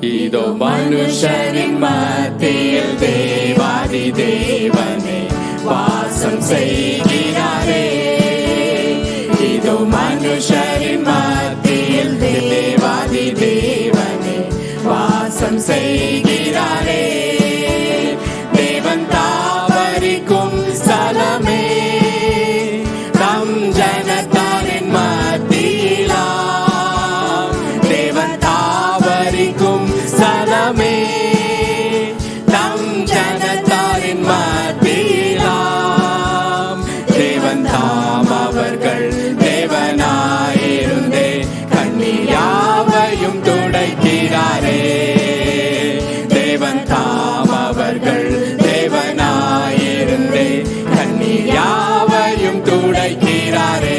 இதோ மனுஷரின் மத்தியில் தேவாதி தேவனே வாசம் செய்கிறாரே. இதோ மனுஷரின் மத்தியில் தேவாதி தேவனே வாசம் செய்கிறாரே. ஸ்தலமே நம் ஜனத்தாரின் மத்தியிலாம் தேவன் தாம் அவர்கள் தேவனாயிருந்தே. துடைக்கிறாரே. தேவன் தாம் அவர்கள் தேவனாயிருந்தே. துடைக்கிறாரே.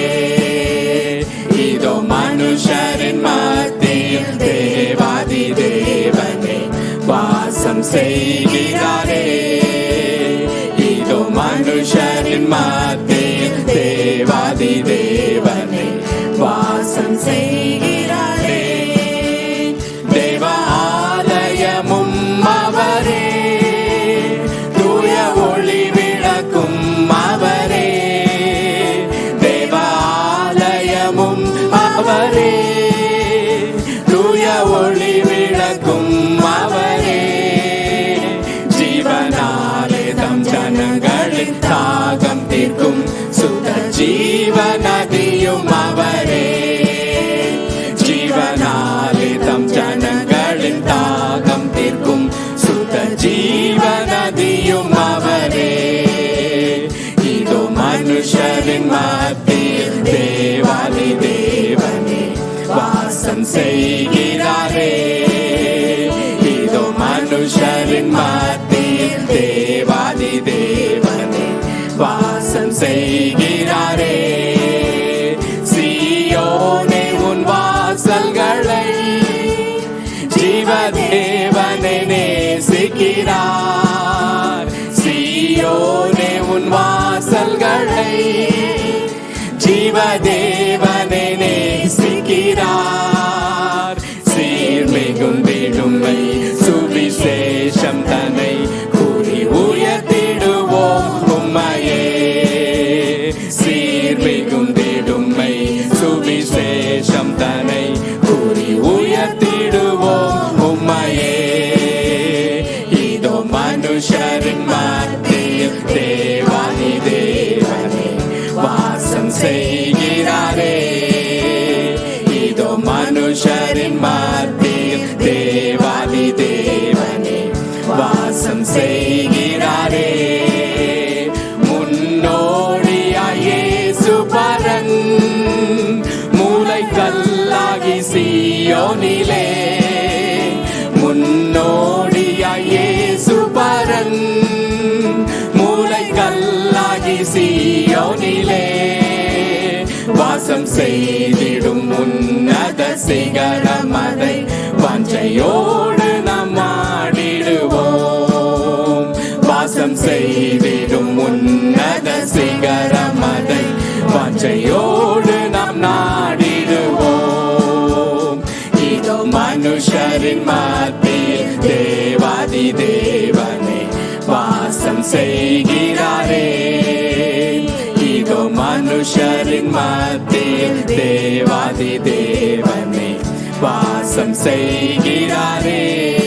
வாசம் செய்கிறாரே. இதோ மனுஷரின் மத்தியில் தேவாதி தேவனே வாசம் செய்கிறாரே. தேவ ஆலயமும் அவரே தூய ஒளி விளக்கும் அவரே. தேவ ஆலயமும் அவரே. ஜனங்களின் தாகம் தீர்க்கும் சுத ஜீவ நதியும் அவரே. ஜீவனாலே தம் ஜனங்களின் தாகம் தீர்க்கும் சுத ஜீவ நதியும் அவரே. இதோ மனுஷரின் மத்தியில் தேவாதி தேவனே வாசம் செய்கிறாரே. இதோ மனுஷரின் மத்தியில் வாசம் செய்கிறாரே. சியோனே உன் வாசல்களை ஜீவதேவனை நேசிக்கிறார். சியோனே உன் வாசல்களை ஜீவதேவனை நேசிக்கிறார். செய்கிறாரே. இதோ மனுஷரின் மத்தியில் தேவாதி தேவனே வாசம் செய்கிறாரே. முன்னோடியாய் பரன் மூளை கல்லாகி சியோனிலே. முன்னோடியாய் வாசம் செய்திடும் உன்னத சிகரமதை வாஞ்சையோடு நாம் ஆடிடுவோம். வாசம் செய்திடும் உன்னத சிகரமதை வாஞ்சையோடு நாம் நாடிடுவோம். இதோ மனுஷரின் மத்தியில் தேவாதி தேவனே வாசம் செய்கிற மனுஷரின் மத்தியில் தேவாதி தேவனே வாசம் செய்கிறாரே.